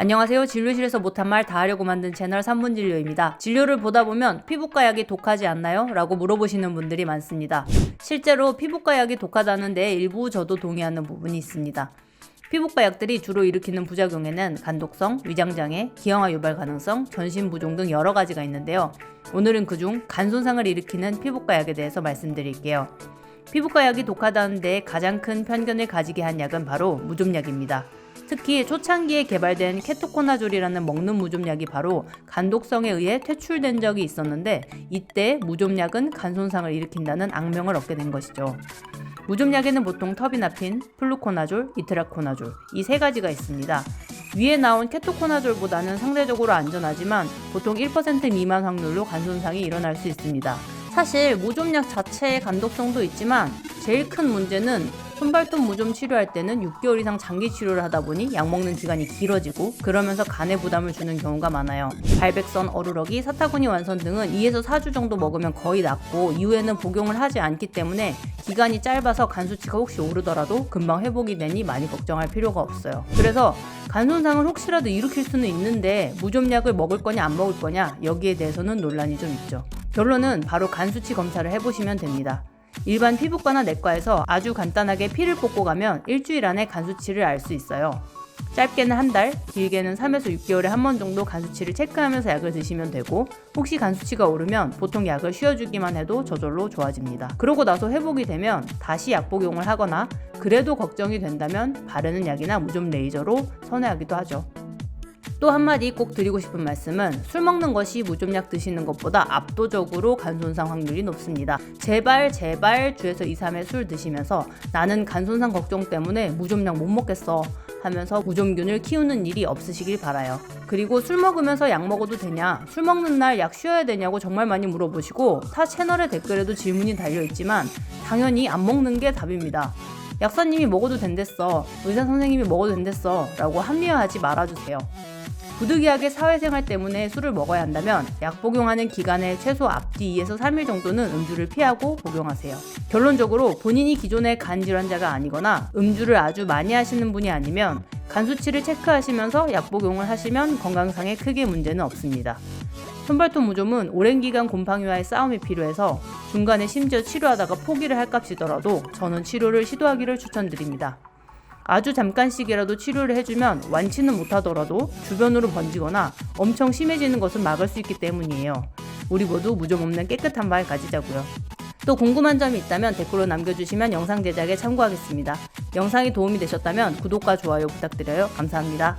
안녕하세요. 진료실에서 못한 말 다 하려고 만든 채널 3분 진료입니다. 진료를 보다 보면 피부과 약이 독하지 않나요? 라고 물어보시는 분들이 많습니다. 실제로 피부과 약이 독하다는데 일부 저도 동의하는 부분이 있습니다. 피부과 약들이 주로 일으키는 부작용에는 간독성, 위장장애, 기형아 유발 가능성, 전신 부종 등 여러 가지가 있는데요. 오늘은 그중 간 손상을 일으키는 피부과 약에 대해서 말씀드릴게요. 피부과 약이 독하다는데 가장 큰 편견을 가지게 한 약은 바로 무좀약입니다. 특히 초창기에 개발된 케토코나졸이라는 먹는 무좀약이 바로 간독성에 의해 퇴출된 적이 있었는데 이때 무좀약은 간 손상을 일으킨다는 악명을 얻게 된 것이죠. 무좀약에는 보통 터비나핀, 플루코나졸, 이트라코나졸 이 세 가지가 있습니다. 위에 나온 케토코나졸보다는 상대적으로 안전하지만 보통 1% 미만 확률로 간 손상이 일어날 수 있습니다. 사실 무좀약 자체의 간독성도 있지만 제일 큰 문제는 손발톱 무좀 치료할 때는 6개월 이상 장기 치료를 하다 보니 약 먹는 기간이 길어지고 그러면서 간에 부담을 주는 경우가 많아요. 발백선, 어루러기, 사타구니 완선 등은 2에서 4주 정도 먹으면 거의 낫고 이후에는 복용을 하지 않기 때문에 기간이 짧아서 간 수치가 혹시 오르더라도 금방 회복이 되니 많이 걱정할 필요가 없어요. 그래서 간 손상을 혹시라도 일으킬 수는 있는데 무좀약을 먹을 거냐 안 먹을 거냐 여기에 대해서는 논란이 좀 있죠. 결론은 바로 간 수치 검사를 해보시면 됩니다. 일반 피부과나 내과에서 아주 간단하게 피를 뽑고 가면 일주일 안에 간 수치를 알 수 있어요. 짧게는 한 달, 길게는 3에서 6개월에 한 번 정도 간 수치를 체크하면서 약을 드시면 되고 혹시 간 수치가 오르면 보통 약을 쉬어주기만 해도 저절로 좋아집니다. 그러고 나서 회복이 되면 다시 약 복용을 하거나 그래도 걱정이 된다면 바르는 약이나 무좀 레이저로 선회하기도 하죠. 또 한마디 꼭 드리고 싶은 말씀은 술 먹는 것이 무좀약 드시는 것보다 압도적으로 간 손상 확률이 높습니다. 제발 제발 주에서 2, 3회 술 드시면서 나는 간 손상 걱정 때문에 무좀약 못 먹겠어 하면서 무좀균을 키우는 일이 없으시길 바라요. 그리고 술 먹으면서 약 먹어도 되냐? 술 먹는 날 약 쉬어야 되냐고 정말 많이 물어보시고 타 채널의 댓글에도 질문이 달려 있지만 당연히 안 먹는 게 답입니다. 약사님이 먹어도 된댔어. 의사 선생님이 먹어도 된댔어. 라고 합리화하지 말아주세요. 부득이하게 사회생활 때문에 술을 먹어야 한다면 약 복용하는 기간의 최소 앞뒤 2에서 3일 정도는 음주를 피하고 복용하세요. 결론적으로 본인이 기존의 간 질환자가 아니거나 음주를 아주 많이 하시는 분이 아니면 간 수치를 체크하시면서 약 복용을 하시면 건강상에 크게 문제는 없습니다. 손발톱 무좀은 오랜 기간 곰팡이와의 싸움이 필요해서 중간에 심지어 치료하다가 포기를 할 값이더라도 저는 치료를 시도하기를 추천드립니다. 아주 잠깐씩이라도 치료를 해주면 완치는 못하더라도 주변으로 번지거나 엄청 심해지는 것을 막을 수 있기 때문이에요. 우리 모두 무좀 없는 깨끗한 발 가지자고요. 또 궁금한 점이 있다면 댓글로 남겨주시면 영상 제작에 참고하겠습니다. 영상이 도움이 되셨다면 구독과 좋아요 부탁드려요. 감사합니다.